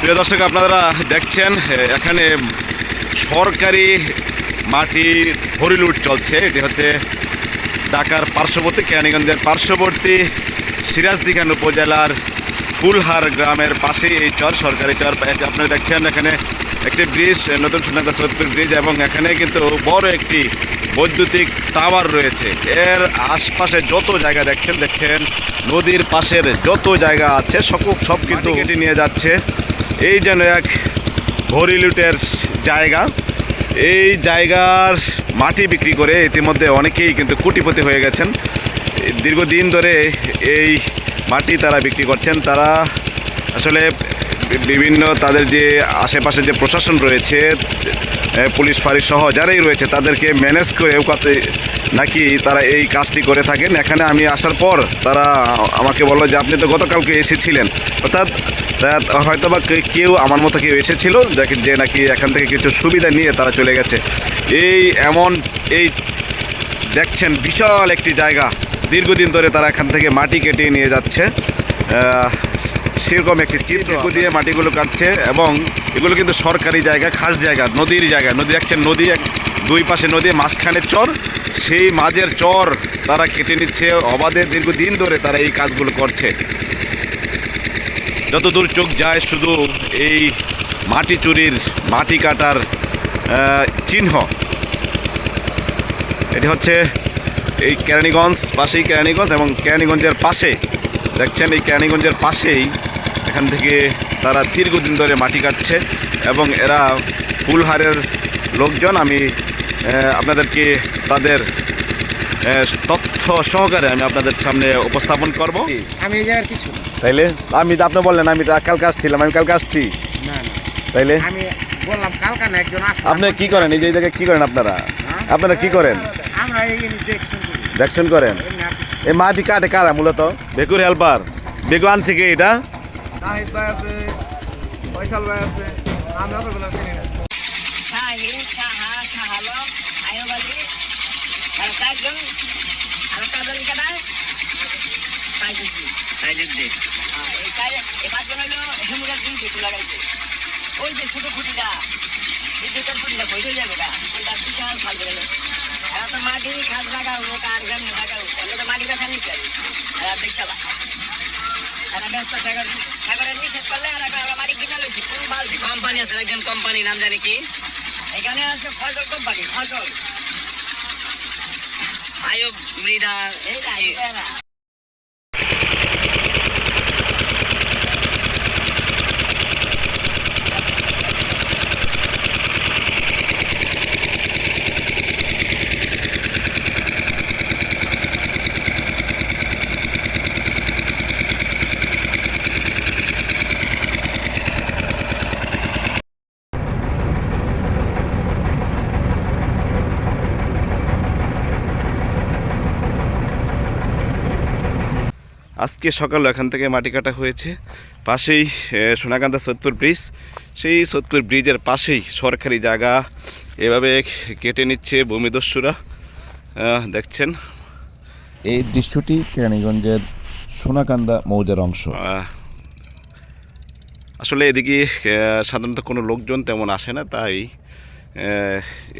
প্রিয় দর্শক, আপনারা দেখছেন এখানে সরকারি মাটি হরিলুট চলছে। এটি হচ্ছে ঢাকার পার্শ্ববর্তী, কেরানীগঞ্জের পার্শ্ববর্তী সিরাজদিঘান উপজেলার ফুলহার গ্রামের পাশেই এই চর, সরকারি চর। আপনারা দেখছেন, এখানে একটি ব্রিজ নতুন সোনাগা ব্রিজ এবং এখানে কিন্তু বড় একটি বৈদ্যুতিক টাওয়ার রয়েছে। এর আশপাশে যত জায়গা দেখছেন দেখছেন নদীর পাশের যত জায়গা আছে সব সব কিন্তু কেটে নিয়ে যাচ্ছে। এই যেন এক হরিলুটের জায়গা। এই জায়গার মাটি বিক্রি করে ইতিমধ্যে অনেকেই কিন্তু কোটিপতি হয়ে গেছেন। দীর্ঘদিন ধরে এই মাটি তারা বিক্রি করছেন। তারা আসলে বিভিন্ন তাদের যে আশেপাশে যে প্রশাসন রয়েছে পুলিশ ফাঁড়ি সহ যারাই রয়েছে, তাদেরকে ম্যানেজ করে ওকাতে নাকি তারা এই কাজটি করে থাকেন। এখানে আমি আসার পর তারা আমাকে বলল যে, আপনি তো গতকালকে এসেছিলেন। অর্থাৎ হয়তো বা কেউ আমার মতো কেউ এসেছিল যে নাকি এখান থেকে কিছু সুবিধা নিয়ে তারা চলে গেছে। এই এমন এই দেখছেন বিশাল একটি জায়গা। দীর্ঘদিন ধরে তারা এখান থেকে মাটি কেটে নিয়ে যাচ্ছে। সেরকম একটি চিত্র দিয়ে মাটিগুলো কাটছে এবং এগুলো কিন্তু সরকারি জায়গা খাস জায়গা নদীর জায়গা। নদী দেখছেন নদী এক দুই পাশে নদী মাঝখানে চর। সেই মাঝের চর তারা কেটে নিচ্ছে। অবাধে দীর্ঘদিন ধরে তারা এই কাজগুলো করছে। যতদূর চোখ যায় শুধু এই মাটি চুরির মাটি কাটার চিহ্ন। এটি হচ্ছে এই কেরানীগঞ্জ পাশেই কেরানীগঞ্জ এবং কেরানীগঞ্জের পাশে। দেখছেন এই কেরানীগঞ্জের পাশেই এখান থেকে তারা দীর্ঘদিন ধরে মাটি কাটছে এবং এরা ফুলহারের লোকজন। আমি আপনাদেরকে তাদের তথ্য সহকারে আমি আপনাদের সামনে উপস্থাপন করব। আমি এই জায়গার কিছু তাইলে আমি তো আপনি বললেন আমি কালকে আসছিলাম আমি কালকে আসছি। তাইলে? আমি বললাম কালকা না একজন আপনি কি করেন? এই যে এই জায়গায় কি করেন আপনারা? হ্যাঁ? আপনারা কি করেন? আমরা এই দেখছেন করেন? এই মাটি কাটে কারা মূলত? বেকুর হেল্পার। বেকু আনছে কি এটা? নাহিদ ভাই আছে ফয়সাল ভাই আছে আমরা তো বললাম চিনি না। শাহিন সাহা আর চারজন আর কাজল কাটায় সাইজুদ্দিন সাইজুদ্দিন এই চার এই পাঁচজন হেমুরার দিন লাগাইছে। ওই যে ছোট খুঁটিটা এই দুটার খুঁটিটা বইতে যাবে না ওটা বিশাল ফাল এরা তো মাটি খাস লাগাও হোক আর গান লাগাও এগুলো তো মাটি বেচা নিচ্ছে এরা দেখছালা এরা ব্যস্ত সাগর সাগরের নিষেধ করলে এরা কয়, আমরা মাটি কিনা লইছি কোন বালতি কোম্পানি আছে একজন কোম্পানি নাম জানি কি? এখানে আছে ফজল কোম্পানি ফজল। আয়ব মৃদা আজকে সকাল এখান থেকে মাটি কাটা হয়েছে। পাশেই সোনাকান্দা সৈয়দপুর ব্রিজ। সেই সৈয়দপুর ব্রিজের পাশেই সরকারি জায়গা। এভাবে কেটে নিচ্ছে ভূমিদস্যুরা। দেখছেন? এই দৃশ্যটি কেরানীগঞ্জের সোনাকান্দা মৌজার অংশ। আসলে এদিকে সাধারণত কোনো লোকজন তেমন আসে না তাই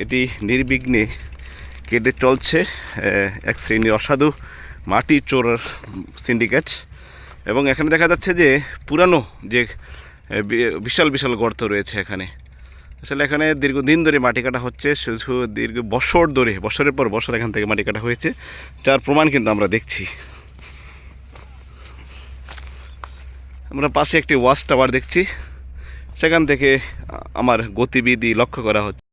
এটি নির্বিঘ্নে কেটে চলছে এক শ্রেণির অসাধু মাটি চোর সিন্ডিকেট। এবং এখানে দেখা যাচ্ছে যে পুরানো যে বিশাল বিশাল গর্ত রয়েছে এখানে। আসলে এখানে দীর্ঘদিন ধরে মাটি কাটা হচ্ছে, শুধু দীর্ঘ বছর ধরে, বছরের পর বছর এখান থেকে মাটি কাটা হয়েছে, যার প্রমাণ কিন্তু আমরা দেখছি। আমরা পাশে একটি ওয়াচ টাওয়ার দেখছি, সেখান থেকে আমার গতিবিধি লক্ষ্য করা হচ্ছে।